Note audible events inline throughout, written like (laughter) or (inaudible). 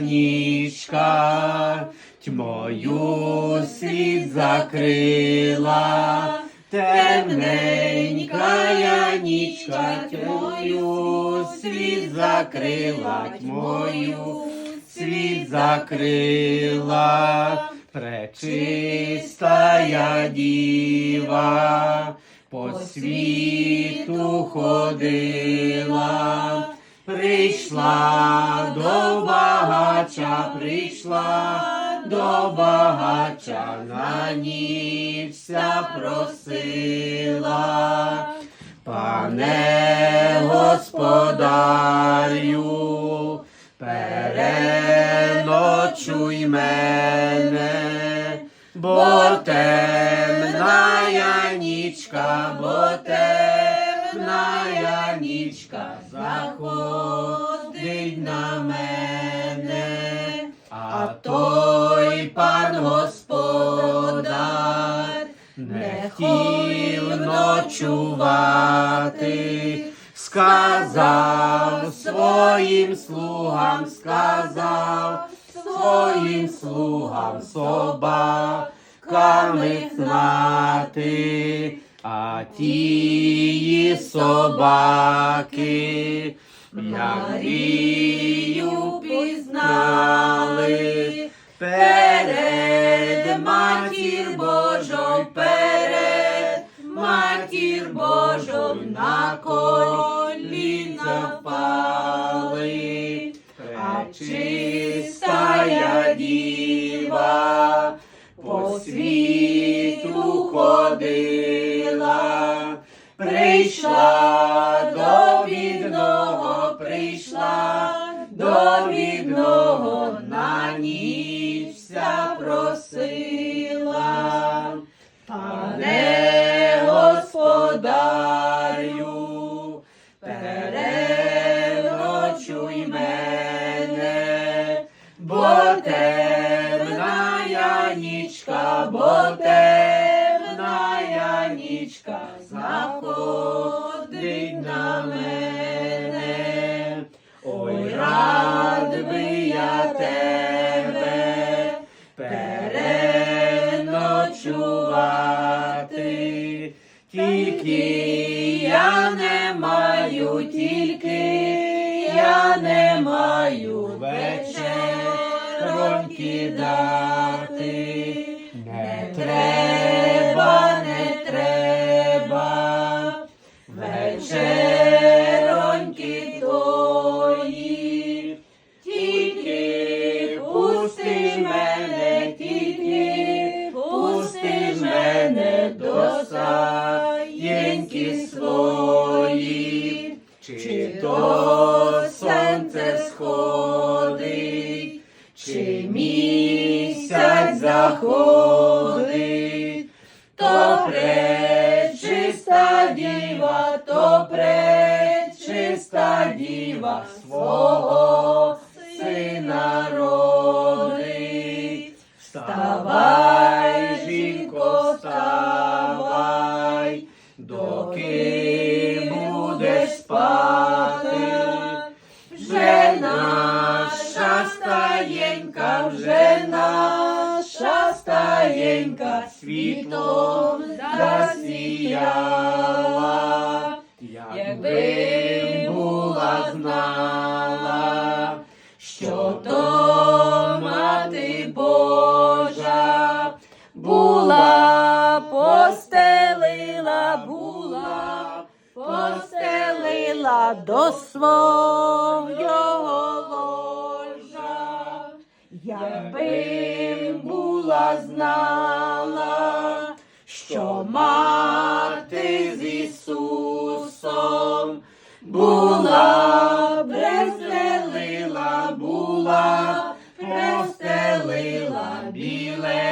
Нічка, тьмою світ закрила, темненькая нічка, тьмою світ закрила, тьмою світ закрила, пречистая діва, по світу ходила, прийшла до багача, прийшла до багача, на нічся просила. Пане господарю, переночуй мене, бо темная ночувати, сказав своїм слугам, сказав своїм слугам собаками знати, а тії собаки, як На коліна впали, пречистая діва по світу ходила, прийшла до бідного, прийшла до бідного, на нічся переночувати, тільки я не маю, тільки я не маю вечероньки дати. Не треба, не треба вечероньки сходить, чи місяць заходить, то пречиста діва, то пречиста діва свого сина родить. Вставай, стаєнька, вже наша стаєнька світлом засіяла. Якби була знала, що то мати Божа була, постелила, була, постелила до свого. Якби була знала, що мати з Ісусом була, престелила, була, престелила біленьким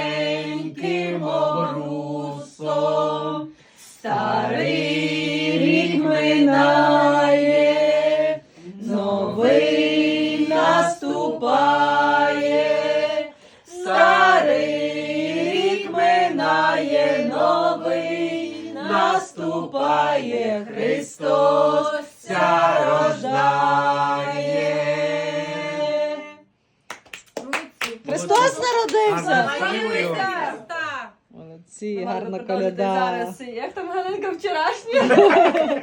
наступає, Христос ся рождає. Христос народився! Молодці, гарна коляда. Як там Галинка вчорашня? (laughs)